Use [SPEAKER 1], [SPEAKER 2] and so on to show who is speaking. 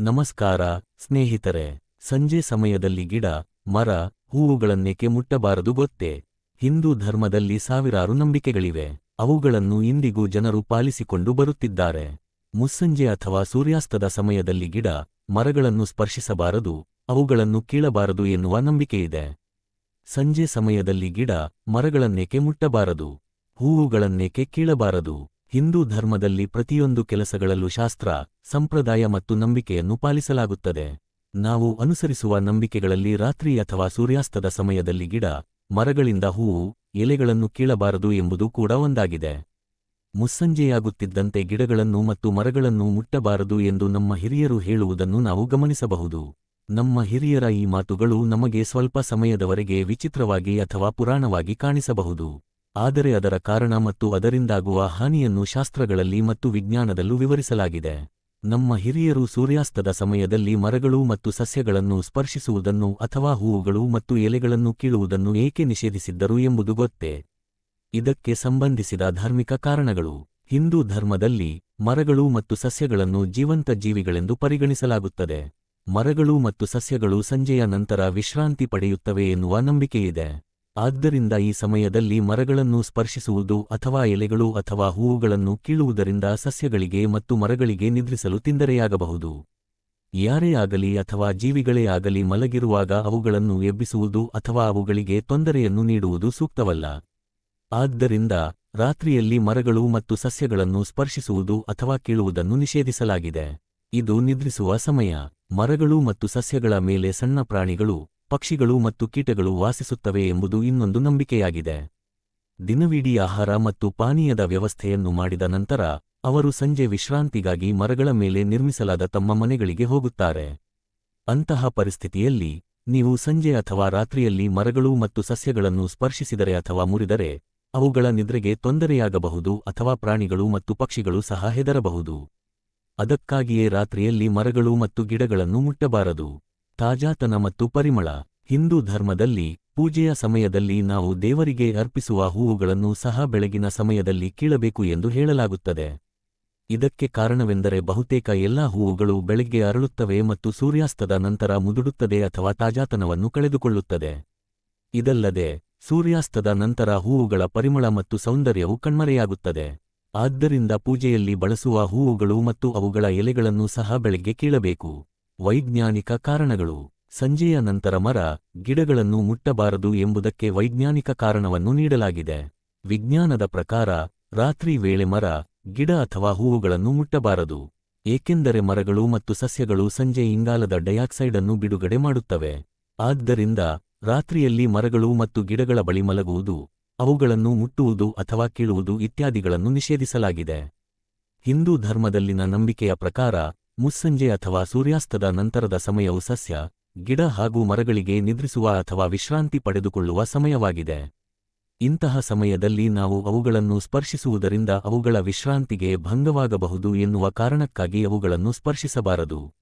[SPEAKER 1] ನಮಸ್ಕಾರ, ಸ್ನೇಹಿತರೆ. ಸಂಜೆ ಸಮಯದಲ್ಲಿ ಗಿಡ, ಮರ, ಹೂವುಗಳನ್ನೇಕೆ ಮುಟ್ಟಬಾರದು ಗೊತ್ತೇ? ಹಿಂದೂ ಧರ್ಮದಲ್ಲಿ ಸಾವಿರಾರು ನಂಬಿಕೆಗಳಿವೆ. ಅವುಗಳನ್ನು ಇಂದಿಗೂ ಜನರು ಪಾಲಿಸಿಕೊಂಡು ಬರುತ್ತಿದ್ದಾರೆ. ಮುಸ್ಸಂಜೆ ಅಥವಾ ಸೂರ್ಯಾಸ್ತದ ಸಮಯದಲ್ಲಿ ಗಿಡ, ಮರಗಳನ್ನು ಸ್ಪರ್ಶಿಸಬಾರದು, ಅವುಗಳನ್ನು ಕೀಳಬಾರದು ಎನ್ನುವ ನಂಬಿಕೆಯಿದೆ. ಸಂಜೆ ಸಮಯದಲ್ಲಿ ಗಿಡ, ಮರಗಳನ್ನೇಕೆ ಮುಟ್ಟಬಾರದು, ಹೂವುಗಳನ್ನೇಕೆ ಕೀಳಬಾರದು? ಹಿಂದೂ ಧರ್ಮದಲ್ಲಿ ಪ್ರತಿಯೊಂದು ಕೆಲಸಗಳಲ್ಲೂ ಶಾಸ್ತ್ರ, ಸಂಪ್ರದಾಯ ಮತ್ತು ನಂಬಿಕೆಯನ್ನು ಪಾಲಿಸಲಾಗುತ್ತದೆ. ನಾವು ಅನುಸರಿಸುವ ನಂಬಿಕೆಗಳಲ್ಲಿ ರಾತ್ರಿ ಅಥವಾ ಸೂರ್ಯಾಸ್ತದ ಸಮಯದಲ್ಲಿ ಗಿಡ, ಮರಗಳಿಂದ ಹೂವು, ಎಲೆಗಳನ್ನು ಕೀಳಬಾರದು ಎಂಬುದು ಕೂಡ ಒಂದಾಗಿದೆ. ಮುಸ್ಸಂಜೆಯಾಗುತ್ತಿದ್ದಂತೆ ಗಿಡಗಳನ್ನು ಮತ್ತು ಮರಗಳನ್ನು ಮುಟ್ಟಬಾರದು ಎಂದು ನಮ್ಮ ಹಿರಿಯರು ಹೇಳುವುದನ್ನು ನಾವು ಗಮನಿಸಬಹುದು. ನಮ್ಮ ಹಿರಿಯರ ಈ ಮಾತುಗಳು ನಮಗೆ ಸ್ವಲ್ಪ ಸಮಯದವರೆಗೆ ವಿಚಿತ್ರವಾಗಿ ಅಥವಾ ಪುರಾಣವಾಗಿ ಕಾಣಿಸಬಹುದು. ಆದರೆ ಅದರ ಕಾರಣ ಮತ್ತು ಅದರಿಂದಾಗುವ ಹಾನಿಯನ್ನು ಶಾಸ್ತ್ರಗಳಲ್ಲಿ ಮತ್ತು ವಿಜ್ಞಾನದಲ್ಲೂ ವಿವರಿಸಲಾಗಿದೆ. ನಮ್ಮ ಹಿರಿಯರು ಸೂರ್ಯಾಸ್ತದ ಸಮಯದಲ್ಲಿ ಮರಗಳು ಮತ್ತು ಸಸ್ಯಗಳನ್ನು ಸ್ಪರ್ಶಿಸುವುದನ್ನು ಅಥವಾ ಹೂವುಗಳು ಮತ್ತು ಎಲೆಗಳನ್ನು ಕೀಳುವುದನ್ನು ಏಕೆ ನಿಷೇಧಿಸಿದ್ದರು ಎಂಬುದು ಗೊತ್ತೇ. ಇದಕ್ಕೆ ಸಂಬಂಧಿಸಿದ ಧಾರ್ಮಿಕ ಕಾರಣಗಳು. ಹಿಂದೂ ಧರ್ಮದಲ್ಲಿ ಮರಗಳು ಮತ್ತು ಸಸ್ಯಗಳನ್ನು ಜೀವಂತ ಜೀವಿಗಳೆಂದು ಪರಿಗಣಿಸಲಾಗುತ್ತದೆ. ಮರಗಳು ಮತ್ತು ಸಸ್ಯಗಳು ಸಂಜೆಯ ನಂತರ ವಿಶ್ರಾಂತಿ ಪಡೆಯುತ್ತವೆ ಎನ್ನುವ ನಂಬಿಕೆಯಿದೆ. ಆದ್ದರಿಂದ ಈ ಸಮಯದಲ್ಲಿ ಮರಗಳನ್ನು ಸ್ಪರ್ಶಿಸುವುದು ಅಥವಾ ಎಲೆಗಳು ಅಥವಾ ಹೂವುಗಳನ್ನು ಕೀಳುವುದರಿಂದ ಸಸ್ಯಗಳಿಗೆ ಮತ್ತು ಮರಗಳಿಗೆ ನಿದ್ರಿಸಲು ತಿಂದರೆಯಾಗಬಹುದು. ಯಾರೇ ಆಗಲಿ ಅಥವಾ ಜೀವಿಗಳೇ ಆಗಲಿ ಮಲಗಿರುವಾಗ ಅವುಗಳನ್ನು ಎಬ್ಬಿಸುವುದು ಅಥವಾ ಅವುಗಳಿಗೆ ತೊಂದರೆಯನ್ನು ನೀಡುವುದು ಸೂಕ್ತವಲ್ಲ. ಆದ್ದರಿಂದ ರಾತ್ರಿಯಲ್ಲಿ ಮರಗಳು ಮತ್ತು ಸಸ್ಯಗಳನ್ನು ಸ್ಪರ್ಶಿಸುವುದು ಅಥವಾ ಕೀಳುವುದನ್ನು ನಿಷೇಧಿಸಲಾಗಿದೆ. ಇದು ನಿದ್ರಿಸುವ ಸಮಯ. ಮರಗಳು ಮತ್ತು ಸಸ್ಯಗಳ ಮೇಲೆ ಸಣ್ಣ ಪ್ರಾಣಿಗಳು ಪಕ್ಷಿಗಳು ಮತ್ತು ಕೀಟಗಳು ವಾಸಿಸುತ್ತವೆ ಎಂಬುದು ಇನ್ನೊಂದು ನಂಬಿಕೆಯಾಗಿದೆ. ದಿನವಿಡೀ ಆಹಾರ ಮತ್ತು ಪಾನೀಯದ ವ್ಯವಸ್ಥೆಯನ್ನು ಮಾಡಿದ ನಂತರ, ಅವರು ಸಂಜೆ ವಿಶ್ರಾಂತಿಗಾಗಿ ಮರಗಳ ಮೇಲೆ ನಿರ್ಮಿಸಲಾದ ತಮ್ಮ ಮನೆಗಳಿಗೆ ಹೋಗುತ್ತಾರೆ. ಅಂತಹ ಪರಿಸ್ಥಿತಿಯಲ್ಲಿ, ನೀವು ಸಂಜೆ ಅಥವಾ ರಾತ್ರಿಯಲ್ಲಿ ಮರಗಳು ಮತ್ತು ಸಸ್ಯಗಳನ್ನು ಸ್ಪರ್ಶಿಸಿದರೆ ಅಥವಾ ಮುರಿದರೆ, ಅವುಗಳ ನಿದ್ರೆಗೆ ತೊಂದರೆಯಾಗಬಹುದು ಅಥವಾ ಪ್ರಾಣಿಗಳು ಮತ್ತು ಪಕ್ಷಿಗಳು ಸಹ ಹೆದರಬಹುದು. ಅದಕ್ಕಾಗಿಯೇ ರಾತ್ರಿಯಲ್ಲಿ ಮರಗಳು ಮತ್ತು ಗಿಡಗಳನ್ನು ಮುಟ್ಟಬಾರದು. ತಾಜಾತನ ಮತ್ತು ಪರಿಮಳ. ಹಿಂದೂ ಧರ್ಮದಲ್ಲಿ, ಪೂಜೆಯ ಸಮಯದಲ್ಲಿ ನಾವು ದೇವರಿಗೆ ಅರ್ಪಿಸುವ ಹೂವುಗಳನ್ನು ಸಹ ಬೆಳಗಿನ ಸಮಯದಲ್ಲಿ ಕೀಳಬೇಕು ಎಂದು ಹೇಳಲಾಗುತ್ತದೆ. ಇದಕ್ಕೆ ಕಾರಣವೆಂದರೆ ಬಹುತೇಕ ಎಲ್ಲಾ ಹೂವುಗಳು ಬೆಳಗ್ಗೆ ಅರಳುತ್ತವೆ ಮತ್ತು ಸೂರ್ಯಾಸ್ತದ ನಂತರ ಮುದುಡುತ್ತದೆ ಅಥವಾ ತಾಜಾತನವನ್ನು ಕಳೆದುಕೊಳ್ಳುತ್ತದೆ. ಇದಲ್ಲದೆ, ಸೂರ್ಯಾಸ್ತದ ನಂತರ ಹೂವುಗಳ ಪರಿಮಳ ಮತ್ತು ಸೌಂದರ್ಯವು ಕಣ್ಮರೆಯಾಗುತ್ತದೆ. ಆದ್ದರಿಂದ ಪೂಜೆಯಲ್ಲಿ ಬಳಸುವ ಹೂವುಗಳು ಮತ್ತು ಅವುಗಳ ಎಲೆಗಳನ್ನು ಸಹ ಬೆಳಗ್ಗೆ ಕೀಳಬೇಕು. ವೈಜ್ಞಾನಿಕ ಕಾರಣಗಳು. ಸಂಜೆಯ ನಂತರ ಮರ, ಗಿಡಗಳನ್ನು ಮುಟ್ಟಬಾರದು ಎಂಬುದಕ್ಕೆ ವೈಜ್ಞಾನಿಕ ಕಾರಣವನ್ನು ನೀಡಲಾಗಿದೆ. ವಿಜ್ಞಾನದ ಪ್ರಕಾರ, ರಾತ್ರಿ ವೇಳೆ ಮರ, ಗಿಡ ಅಥವಾ ಹೂವುಗಳನ್ನು ಮುಟ್ಟಬಾರದು. ಏಕೆಂದರೆ ಮರಗಳು ಮತ್ತು ಸಸ್ಯಗಳು ಸಂಜೆ ಇಂಗಾಲದ ಡೈಆಕ್ಸೈಡ್ ಅನ್ನು ಬಿಡುಗಡೆ ಮಾಡುತ್ತವೆ. ಆದ್ದರಿಂದ, ರಾತ್ರಿಯಲ್ಲಿ ಮರಗಳು ಮತ್ತು ಗಿಡಗಳ ಬಳಿ ಮಲಗುವುದು, ಅವುಗಳನ್ನು ಮುಟ್ಟುವುದು ಅಥವಾ ಕೀಳುವುದು ಇತ್ಯಾದಿಗಳನ್ನು ನಿಷೇಧಿಸಲಾಗಿದೆ. ಹಿಂದೂ ಧರ್ಮದಲ್ಲಿನ ನಂಬಿಕೆಯ ಪ್ರಕಾರ ಮುಸ್ಸಂಜೆ ಅಥವಾ ಸೂರ್ಯಾಸ್ತದ ನಂತರದ ಸಮಯವು ಸಸ್ಯ, ಗಿಡ ಹಾಗೂ ಮರಗಳಿಗೆ ನಿದ್ರಿಸುವ ಅಥವಾ ವಿಶ್ರಾಂತಿ ಪಡೆದುಕೊಳ್ಳುವ ಸಮಯವಾಗಿದೆ. ಇಂತಹ ಸಮಯದಲ್ಲಿ ನಾವು ಅವುಗಳನ್ನು ಸ್ಪರ್ಶಿಸುವುದರಿಂದ ಅವುಗಳ ವಿಶ್ರಾಂತಿಗೆ ಭಂಗವಾಗಬಹುದು ಎನ್ನುವ ಕಾರಣಕ್ಕಾಗಿ ಅವುಗಳನ್ನು ಸ್ಪರ್ಶಿಸಬಾರದು.